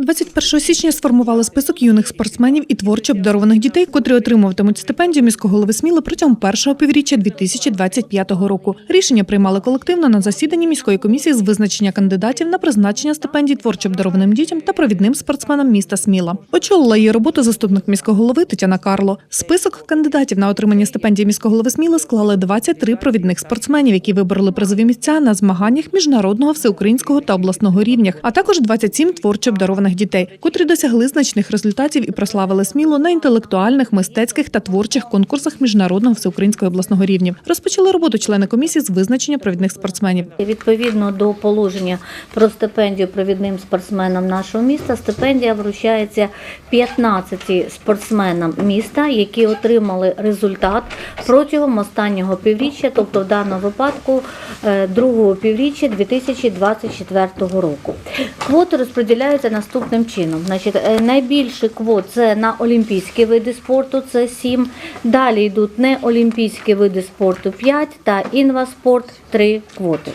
21 січня сформували список юних спортсменів і творчо обдарованих дітей, котрі отримуватимуть стипендію міського голови Сміли протягом першого півріччя 2025 року. Рішення приймали колективно на засіданні міської комісії з визначення кандидатів на призначення стипендій творчо обдарованим дітям та провідним спортсменам міста Сміла. Очолила її роботу заступник міського голови Тетяна Карло. Список кандидатів на отримання стипендії міського голови Сміли склали 23 провідних спортсменів, які вибороли призові місця на змаганнях міжнародного, всеукраїнського та обласного рівнях, а також 27 творчо обдарованих дітей, котрі досягли значних результатів і прославили сміло на інтелектуальних, мистецьких та творчих конкурсах міжнародного всеукраїнського обласного рівнів. Розпочали роботу члени комісії з визначення провідних спортсменів. Відповідно до положення про стипендію провідним спортсменам нашого міста, стипендія вручається 15 спортсменам міста, які отримали результат протягом останнього півріччя, тобто в даному випадку е, другого півріччя 2024 року. Квоти розподіляються наступним чином. Значить, е, найбільше квот це на олімпійські види спорту, це 7. Далі йдуть неолімпійські види спорту 5 та інваспорт 3 квоти.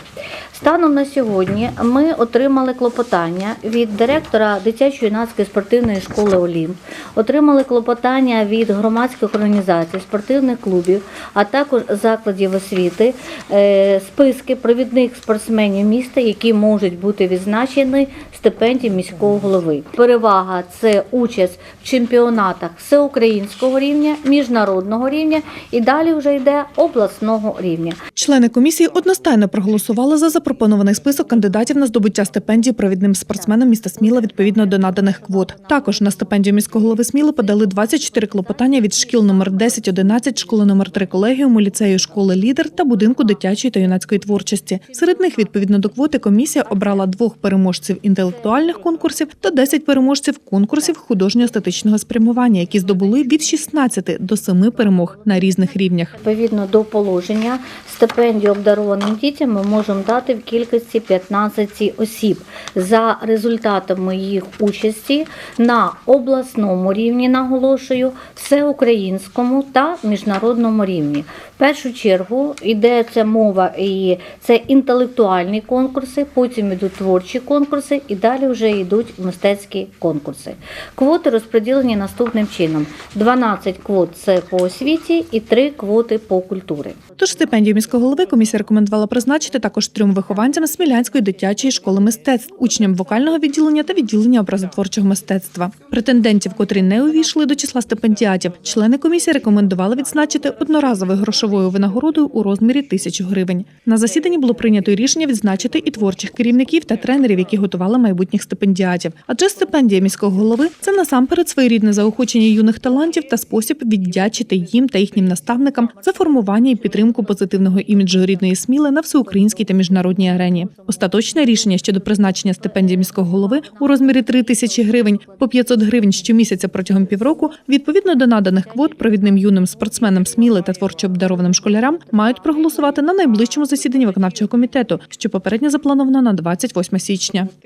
Станом на сьогодні ми отримали клопотання від директора дитячо-юнацької спортивної школи Олімп, отримали клопотання від громадських організацій, спортивних клубів, а також закладів освіти, е, списки провідних спортсменів міста, які можуть бути відзначені стипендії міського голови. Перевага це участь в чемпіонатах всеукраїнського рівня, міжнародного рівня і далі вже йде обласного рівня. Члени комісії одностайно проголосували за запропонований список кандидатів на здобуття стипендії провідним спортсменам міста Сміла відповідно до наданих квот. Також на стипендію міського голови Сміли подали 24 клопотання від шкіл номер 10, 11, школи номер 3 колегіуму, ліцею школи Лідер та будинку дитячої та юнацької творчості. Серед них відповідно до квоти комісія обрала двох переможців інтелектуальних конкурсів та 10 переможців конкурсів художньо-естетичного спрямування, які здобули від 16 до 7 перемог на різних рівнях. Відповідно до положення, стипендію обдарованим дітям ми можемо дати в кількості 15 осіб за результатами їх участі на обласному рівні, наголошую, всеукраїнському та міжнародному рівні. В першу чергу йдеться мова і це інтелектуальні конкурси, потім йдуть творчі конкурси і далі вже йдуть мистецькі конкурси. Квоти розподілені наступним чином: 12 квот це по освіті і 3 квоти по культурі. Тож стипендію міського голови комісія рекомендувала призначити також трьом вихованцям Смілянської дитячої школи мистецтв, учням вокального відділення та відділення образотворчого мистецтва. Претендентів, котрі не увійшли до числа стипендіатів, члени комісії рекомендували відзначити одноразовою грошовою винагородою у розмірі тисячу гривень. На засіданні було прийнято рішення відзначити і творчих керівників та тренерів, які готували майбутніх стипендіатів. Адже стипендія міського голови це насамперед своєрідне заохочення юних талантів та спосіб віддячити їм та їхнім наставникам за формування і підтримку позитивного іміджу рідної сміли на всеукраїнській та міжнародній арені. Остаточне рішення щодо призначення стипендії міського голови у розмірі 3 тисячі гривень по 500 гривень щомісяця протягом півроку, відповідно до наданих квот провідним юним спортсменам сміли та творчо обдарованим школярам мають проголосувати на найближчому засіданні виконавчого комітету, що попередньо заплановано на 28 січня.